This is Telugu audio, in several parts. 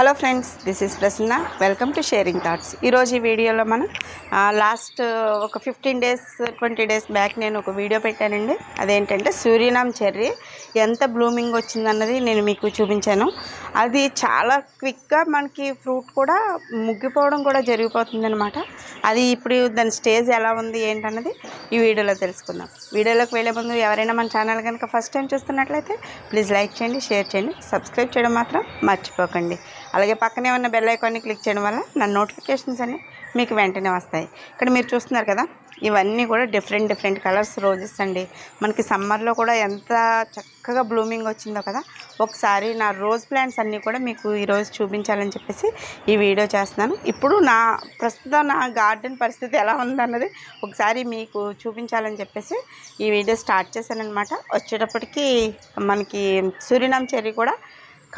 Hello friends this is Prasanna. Welcome to sharing thoughts ఈరోజు ఈ వీడియోలో మనం లాస్ట్ ఒక fifteen days twenty days back నేను ఒక వీడియో పెట్టానండి. అదేంటంటే సూర్యనామ్ చెర్రీ ఎంత బ్లూమింగ్ వచ్చిందన్నది నేను మీకు చూపించాను. అది చాలా క్విక్గా మనకి ఫ్రూట్ కూడా ముగ్గిపోవడం కూడా జరిగిపోతుంది అనమాట అది ఇప్పుడు దాని స్టేజ్ ఎలా ఉంది ఏంటన్నది ఈ వీడియోలో తెలుసుకుందాం. వీడియోలోకి వెళ్ళే ముందు ఎవరైనా మన ఛానల్ కనుక ఫస్ట్ టైం చూస్తున్నట్లయితే ప్లీజ్ లైక్ చేయండి షేర్ చేయండి సబ్స్క్రైబ్ చేయడం మాత్రం మర్చిపోకండి. అలాగే పక్కనే ఉన్న బెల్ ఐకాన్ని క్లిక్ చేయడం వల్ల నా నోటిఫికేషన్స్ అన్ని మీకు వెంటనే వస్తాయి. ఇక్కడ మీరు చూస్తున్నారు కదా ఇవన్నీ కూడా డిఫరెంట్ డిఫరెంట్ కలర్స్ రోజెస్ అండి. మనకి సమ్మర్లో కూడా ఎంత చక్కగా బ్లూమింగ్ వచ్చిందో కదా ఒకసారి నా రోజ్ ప్లాంట్స్ అన్నీ కూడా మీకు ఈరోజు చూపించాలని చెప్పేసి ఈ వీడియో చేస్తున్నాను. ఇప్పుడు నా ప్రస్తుతం నా గార్డెన్ పరిస్థితి ఎలా ఉందన్నది ఒకసారి మీకు చూపించాలని చెప్పేసి ఈ వీడియో స్టార్ట్ చేశాను అనమాట వచ్చేటప్పటికి మనకి సూర్యనామ్ చెర్రీ కూడా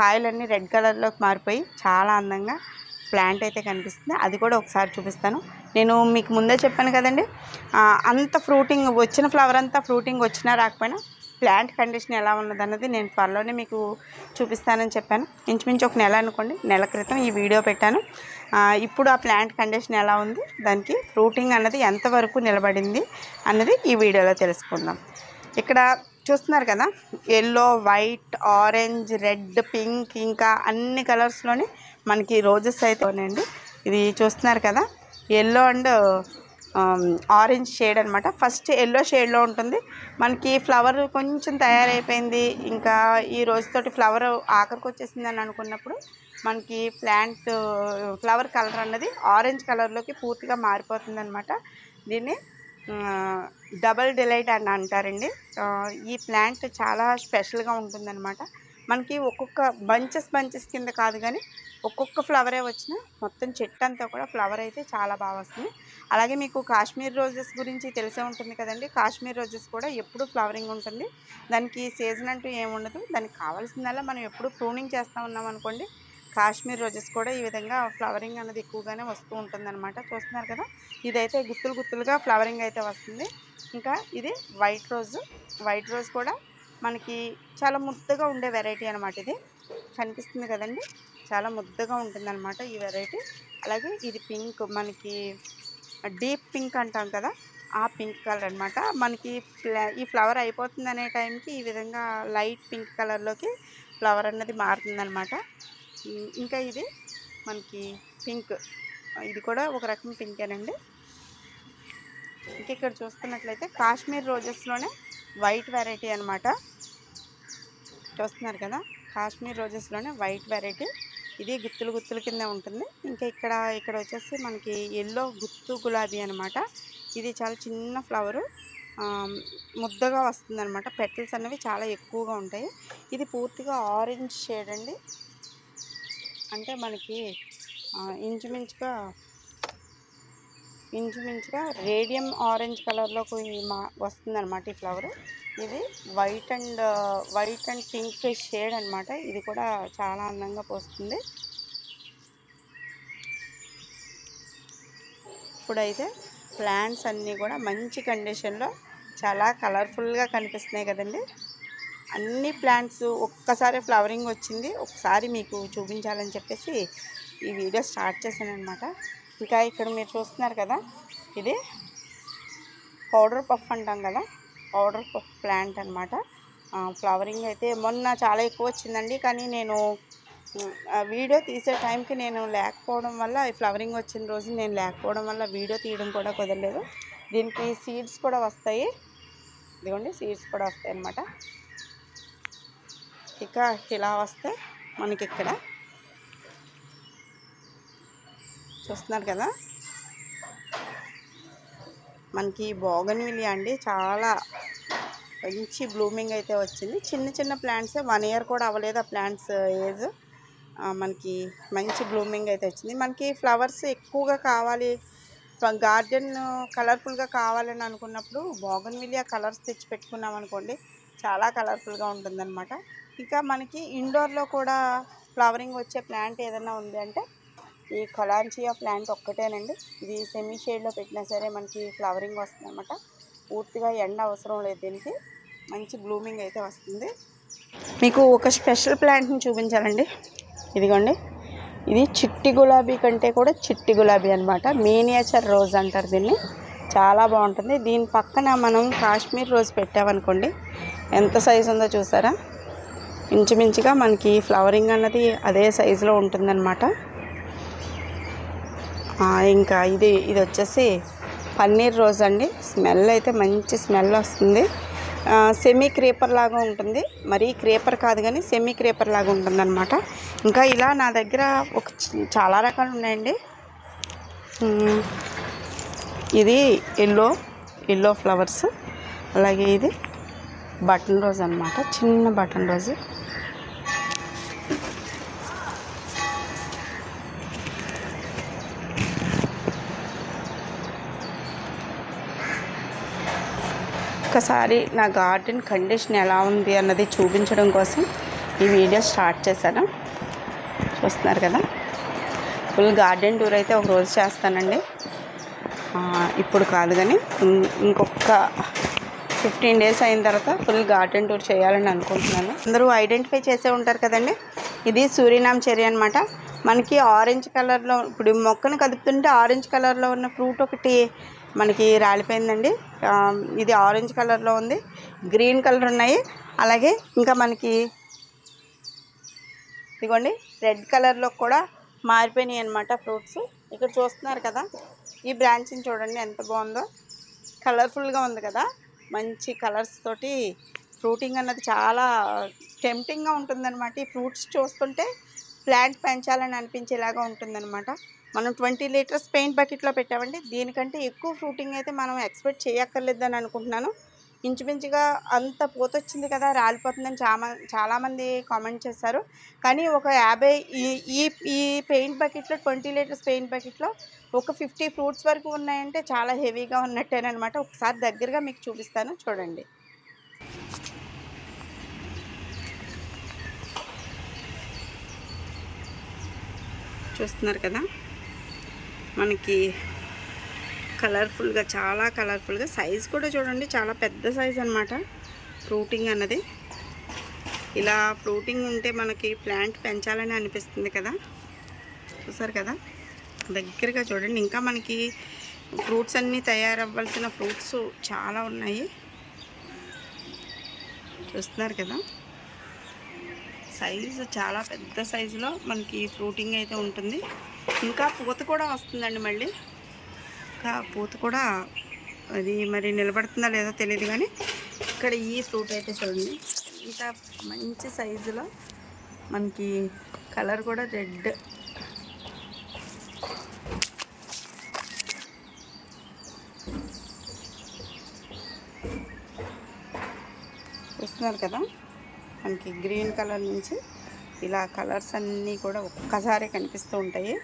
కాయలన్నీ రెడ్ కలర్లోకి మారిపోయి చాలా అందంగా ప్లాంట్ అయితే కనిపిస్తుంది. అది కూడా ఒకసారి చూపిస్తాను. నేను మీకు ముందే చెప్పాను కదండి అంత ఫ్రూటింగ్ వచ్చిన ఫ్లవర్ అంతా ఫ్రూటింగ్ వచ్చినా రాకపోయినా ప్లాంట్ కండిషన్ ఎలా ఉన్నదన్నది నేను త్వరలోనే మీకు చూపిస్తానని చెప్పాను. ఇంచుమించు ఒక నెల అనుకోండి నెల క్రితం ఈ వీడియో పెట్టాను. ఇప్పుడు ఆ ప్లాంట్ కండిషన్ ఎలా ఉంది దానికి ఫ్రూటింగ్ అన్నది ఎంతవరకు నిలబడింది అన్నది ఈ వీడియోలో తెలుసుకుందాం. ఇక్కడ చూస్తున్నారు కదా? Yellow white orange red pink ఇంకా అన్ని కలర్స్లోని మనకి రోజెస్ అయితే ఉన్నాయండి. ఇది చూస్తున్నారు కదా? ఎల్లో అండ్ ఆరెంజ్ షేడ్ అనమాట ఫస్ట్ ఎల్లో షేడ్లో ఉంటుంది. మనకి ఫ్లవర్ కొంచెం తయారైపోయింది. ఇంకా ఈ రోజుతోటి ఫ్లవర్ ఆఖరికి వచ్చేసింది అని అనుకున్నప్పుడు మనకి ప్లాంట్ ఫ్లవర్ కలర్ అన్నది ఆరెంజ్ కలర్లోకి పూర్తిగా మారిపోతుంది అనమాట దీన్ని డబల్ డిలైట్ అని అంటారండి. ఈ ప్లాంట్ చాలా స్పెషల్గా ఉంటుందన్నమాట. మనకి ఒక్కొక్క బంచెస్ బంచెస్ కింద కాదు కానీ ఒక్కొక్క ఫ్లవరే వచ్చిన మొత్తం చెట్టు అంతా కూడా ఫ్లవర్ అయితే చాలా బాగా వస్తుంది. అలాగే మీకు కాశ్మీర్ రోజెస్ గురించి తెలిసే ఉంటుంది కదండి. కాశ్మీర్ రోజెస్ కూడా ఎప్పుడు ఫ్లవరింగ్ ఉంటుంది. దానికి సీజన్ అంటూ ఏముండదు దానికి కావాల్సిందల్లా మనం ఎప్పుడు ప్రూనింగ్ చేస్తూ ఉన్నాం అనుకోండి కాశ్మీర్ రోజెస్ కూడా ఈ విధంగా ఫ్లవరింగ్ అనేది ఎక్కువగానే వస్తూ ఉంటుందన్నమాట. చూస్తున్నారు కదా? ఇదైతే గుత్తులు గుత్తులుగా ఫ్లవరింగ్ అయితే వస్తుంది. ఇంకా ఇది వైట్ రోజ్. వైట్ రోజ్ కూడా మనకి చాలా ముద్దగా ఉండే వెరైటీ అనమాట ఇది. కనిపిస్తుంది కదండి? చాలా ముద్దగా ఉంటుందన్నమాట ఈ వెరైటీ. అలాగే ఇది పింక్ మనకి డీప్ పింక్ అంటాం కదా? ఆ పింక్ కలర్ అనమాట మనకి ఫ్ల- ఈ ఫ్లవర్ అయిపోతుంది అనే టైంకి ఈ విధంగా లైట్ పింక్ కలర్లోకి ఫ్లవర్ అన్నది మారుతుందన్నమాట. ఇంకా ఇది మనకి పింక్. ఇది కూడా ఒక రకం పింకేనండి ఇంకా ఇక్కడ చూస్తున్నట్లయితే కాశ్మీర్ రోజెస్లోనే వైట్ వెరైటీ అనమాట చూస్తున్నారు కదా? కాశ్మీర్ రోజెస్లోనే వైట్ వెరైటీ. ఇది గుత్తులు గుత్తుల కింద ఉంటుంది. ఇంకా ఇక్కడ ఇక్కడ వచ్చేసి మనకి ఎల్లో గుత్తు గులాబీ అనమాట ఇది చాలా చిన్న ఫ్లవరు. ముద్దగా వస్తుంది అనమాట పెటల్స్ అనేవి చాలా ఎక్కువగా ఉంటాయి. ఇది పూర్తిగా ఆరెంజ్ షేడ్ అండి. అంటే మనకి ఇంచుమించుగా ఇంచుమించుగా రేడియం ఆరెంజ్ కలర్లోకి మా వస్తుందన్నమాట ఈ ఫ్లవర్. ఇది white and white and pink shade అనమాట ఇది కూడా చాలా అందంగా పోస్తుంది. ఇప్పుడైతే ప్లాంట్స్ అన్నీ కూడా మంచి కండిషన్లో చాలా కలర్ఫుల్గా కనిపిస్తున్నాయి కదండి. అన్ని ప్లాంట్స్ ఒక్కసారి ఫ్లవరింగ్ వచ్చింది. ఒకసారి మీకు చూపించాలని చెప్పేసి ఈ వీడియో స్టార్ట్ చేశాను అనమాట ఇంకా ఇక్కడ మీరు చూస్తున్నారు కదా ఇది పౌడర్ పఫ్ అంటాం కదా పౌడర్ పఫ్ ప్లాంట్ అనమాట ఫ్లవరింగ్ అయితే మొన్న చాలా ఎక్కువ వచ్చిందండి. కానీ నేను ఆ వీడియో తీసే టైంకి నేను లేకపోవడం వల్ల ఈ ఫ్లవరింగ్ వచ్చిన రోజు నేను లేకపోవడం వల్ల వీడియో తీయడం కూడా కుదరలేదు. దీనికి సీడ్స్ కూడా వస్తాయి. ఇదిగోండి సీడ్స్ కూడా వస్తాయి అన్నమాట ఇక ఇలా వస్తే మనకి ఇక్కడ చూస్తున్నారు కదా? మనకి బోగన్విలియా అండి చాలా మంచి బ్లూమింగ్ అయితే వచ్చింది. చిన్న చిన్న ప్లాంట్స్ వన్ ఇయర్ కూడా అవ్వలేదు ఆ ప్లాంట్స్ ఏజ్. మనకి మంచి బ్లూమింగ్ అయితే వచ్చింది. మనకి ఫ్లవర్స్ ఎక్కువగా కావాలి గార్డెన్ కలర్ఫుల్గా కావాలని అనుకున్నప్పుడు బోగన్విలియా కలర్స్ తెచ్చి పెట్టుకున్నాం అనుకోండి చాలా కలర్ఫుల్గా ఉంటుందన్నమాట. ఇంకా మనకి ఇండోర్లో కూడా ఫ్లవరింగ్ వచ్చే ప్లాంట్ ఏదైనా ఉంది అంటే ఈ కొలాంచియా ప్లాంట్ ఒక్కటేనండి. ఇది సెమీ షేడ్లో పెట్టినా సరే మనకి ఫ్లవరింగ్ వస్తుంది అనమాట పూర్తిగా ఎండ అవసరం లేదు దీనికి. మంచి బ్లూమింగ్ అయితే వస్తుంది. మీకు ఒక స్పెషల్ ప్లాంట్ని చూపించాలండి. ఇదిగోండి. ఇది చిట్టి గులాబీ కంటే కూడా చిట్టి గులాబీ అనమాట మీనియేచర్ రోజ్ అంటారు దీన్ని. చాలా బాగుంటుంది. దీని పక్కన మనం కాశ్మీర్ రోజ్ పెట్టామనుకోండి ఎంత సైజు ఉందో చూసారా? ఇంచుమించుగా మనకి ఫ్లవరింగ్ అన్నది అదే సైజులో ఉంటుందన్నమాట. ఇంకా ఇది ఇది వచ్చేసి పన్నీర్ రోజ్ అండి. స్మెల్ అయితే మంచి స్మెల్ వస్తుంది. సెమీ క్రేపర్ లాగా ఉంటుంది. మరీ క్రేపర్ కాదు కానీ సెమీ క్రేపర్ లాగా ఉంటుందన్నమాట. ఇంకా ఇలా నా దగ్గర ఒక చాలా రకాలు ఉన్నాయండి. ఇది ఎల్లో ఎల్లో ఫ్లవర్స్. అలాగే ఇది బటన్ రోజ్ అన్నమాట. చిన్న బటన్ రోజు. ఒక్కసారి నా గార్డెన్ కండిషన్ ఎలా ఉంది అన్నది చూపించడం కోసం ఈ వీడియో స్టార్ట్ చేశాను. చూస్తున్నారు కదా? ఫుల్ గార్డెన్ టూర్ అయితే ఒక రోజు చేస్తానండి. ఇప్పుడు కాదు కానీ ఇంకొక ఫిఫ్టీన్ డేస్ అయిన తర్వాత ఫుల్ గార్డెన్ టూర్ చేయాలని అనుకుంటున్నాను. అందరూ ఐడెంటిఫై చేసే ఉంటారు కదండి? ఇది సూర్యనామ్ చెర్రీ అనమాట మనకి ఆరెంజ్ కలర్లో ఇప్పుడు మొక్కను కదుపుతుంటే ఆరెంజ్ కలర్లో ఉన్న ఫ్రూట్ ఒకటి మనకి రాలిపోయిందండి. ఇది ఆరెంజ్ కలర్లో ఉంది. గ్రీన్ కలర్ ఉన్నాయి. అలాగే ఇంకా మనకి ఇదిగోండి రెడ్ కలర్లో కూడా మారిపోయినాయి అనమాట ఫ్రూట్స్. ఇక్కడ చూస్తున్నారు కదా ఈ బ్రాంచ్ని చూడండి ఎంత బాగుందో. కలర్ఫుల్గా ఉంది కదా. మంచి కలర్స్ తోటి ఫ్రూటింగ్ అన్నది చాలా టెంప్టింగ్గా ఉంటుందన్నమాట. ఈ ఫ్రూట్స్ చూస్తుంటే ప్లాంట్ పెంచాలని అనిపించేలాగా ఉంటుందన్నమాట. మనం ట్వంటీ లీటర్స్ పెయింట్ బకెట్లో పెట్టామండి దీనికంటే ఎక్కువ ఫ్రూటింగ్ అయితే మనం ఎక్స్పెక్ట్ చేయక్కర్లేదని అనుకుంటున్నాను. ఇంచుమించుగా అంత పోతొచ్చింది కదా రాలిపోతుందని చాలా చాలామంది కామెంట్ చేశారు. కానీ ఒక యాభై ఈ ఈ ఈ పెయింట్ బకెట్లో ట్వంటీ లీటర్స్ పెయింట్ బకెట్లో ఒక ఫిఫ్టీ ఫ్రూట్స్ వరకు ఉన్నాయంటే చాలా హెవీగా ఉన్నట్టేనమాట ఒకసారి దగ్గరగా మీకు చూపిస్తాను చూడండి. చూస్తున్నారు కదా మనకి కలర్ఫుల్గా చాలా కలర్ఫుల్గా. సైజ్ కూడా చూడండి చాలా పెద్ద సైజ్ అనమాట ఫ్రూటింగ్ అన్నది. ఇలా ఫ్రూటింగ్ ఉంటే మనకి ప్లాంట్ పెంచాలని అనిపిస్తుంది కదా. చూసారు కదా? దగ్గరగా చూడండి. ఇంకా మనకి ఫ్రూట్స్ అన్నీ తయారవ్వాల్సిన ఫ్రూట్స్ చాలా ఉన్నాయి. చూస్తున్నారు కదా? సైజు చాలా పెద్ద సైజులో మనకి ఫ్రూటింగ్ అయితే ఉంటుంది. ఇంకా పూత కూడా వస్తుందండి మళ్ళీ. ఇంకా పూత కూడా అది మరి నిలబడుతుందా లేదో తెలియదు కానీ ఇక్కడ ఈ ఫ్రూట్ అయితే చూడండి. ఇంకా మంచి సైజులో మనకి కలర్ కూడా రెడ్. చూస్తున్నారు కదా? మనకి గ్రీన్ కలర్ నుంచి ఇలా కలర్స్ అన్నీ కూడా ఒక్కసారి కనిపిస్తూ ఉంటాయి.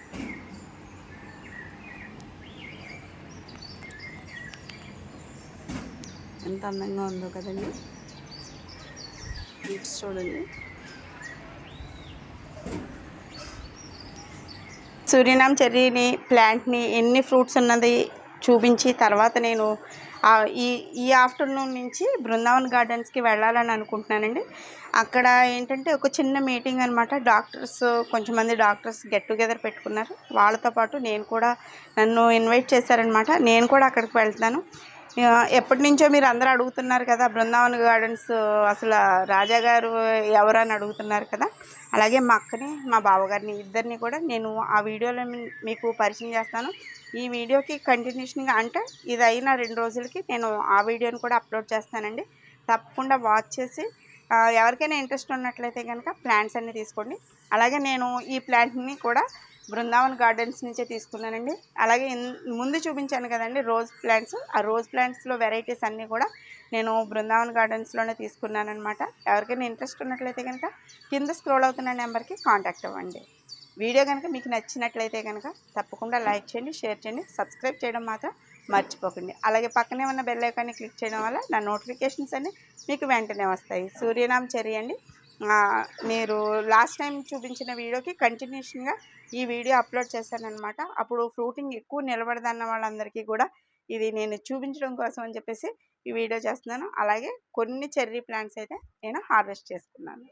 ఎంత అందంగా ఉందో కదండి. బీట్స్ చూడండి. సూర్యనామ్ చెర్రీని ప్లాంట్ని ఎన్ని ఫ్రూట్స్ ఉన్నది చూపించి తర్వాత నేను ఈ ఈ ఆఫ్టర్నూన్ నుంచి బృందావన్ గార్డెన్స్కి వెళ్ళాలని అనుకుంటున్నానండి. అక్కడ ఏంటంటే ఒక చిన్న మీటింగ్ అనమాట డాక్టర్స్ కొంచెం మంది డాక్టర్స్ గెట్ టుగెదర్ పెట్టుకున్నారు. వాళ్ళతో పాటు నేను కూడా నన్ను ఇన్వైట్ చేశారనమాట నేను కూడా అక్కడికి వెళ్తాను ఎప్పటి నుంచో మీరు అందరూ అడుగుతున్నారు కదా బృందావన్ గార్డెన్స్ అసలు రాజా గారు ఎవరని అడుగుతున్నారు కదా. అలాగే మా అక్కని మా బావగారిని ఇద్దరిని కూడా నేను ఆ వీడియోలో మీకు పరిచయం చేస్తాను. ఈ వీడియోకి కంటిన్యూషన్గా అంటే ఇది అయిన రెండు రోజులకి నేను ఆ వీడియోని కూడా అప్లోడ్ చేస్తానండి. తప్పకుండా వాచ్ చేసి ఎవరికైనా ఇంట్రెస్ట్ ఉన్నట్లయితే కనుక ప్లాంట్స్ అన్ని తీసుకోండి. అలాగే నేను ఈ ప్లాంట్ని కూడా బృందావన్ గార్డెన్స్ నుంచే తీసుకున్నానండి. అలాగే ఇన్- ముందు చూపించాను కదండి రోజ్ ప్లాంట్స్. ఆ రోజ్ ప్లాంట్స్లో వెరైటీస్ అన్నీ కూడా నేను బృందావన్ గార్డెన్స్లోనే తీసుకున్నాను అనమాట ఎవరికైనా ఇంట్రెస్ట్ ఉన్నట్లయితే కనుక కింద స్క్రోల్ అవుతున్న నెంబర్కి కాంటాక్ట్ అవ్వండి. వీడియో కనుక మీకు నచ్చినట్లయితే కనుక తప్పకుండా లైక్ చేయండి షేర్ చేయండి సబ్స్క్రైబ్ చేయడం మాత్రం మర్చిపోకండి. అలాగే పక్కనే ఉన్న బెల్ ఐకాన్ని క్లిక్ చేయడం వల్ల నా నోటిఫికేషన్స్ అన్నీ మీకు వెంటనే వస్తాయి. సూర్యనామ చర్య అండి. మీరు లాస్ట్ టైం చూపించిన వీడియోకి కంటిన్యూషన్గా ఈ వీడియో అప్లోడ్ చేశానమాట అప్పుడు ఫ్రూటింగ్ ఎక్కువ నిలబడదన్న వాళ్ళందరికీ కూడా ఇది నేను చూపించడం కోసం అని చెప్పేసి ఈ వీడియో చేస్తున్నాను. అలాగే కొన్ని చెర్రీ ప్లాంట్స్ అయితే నేను హార్వెస్ట్ చేసుకున్నాను.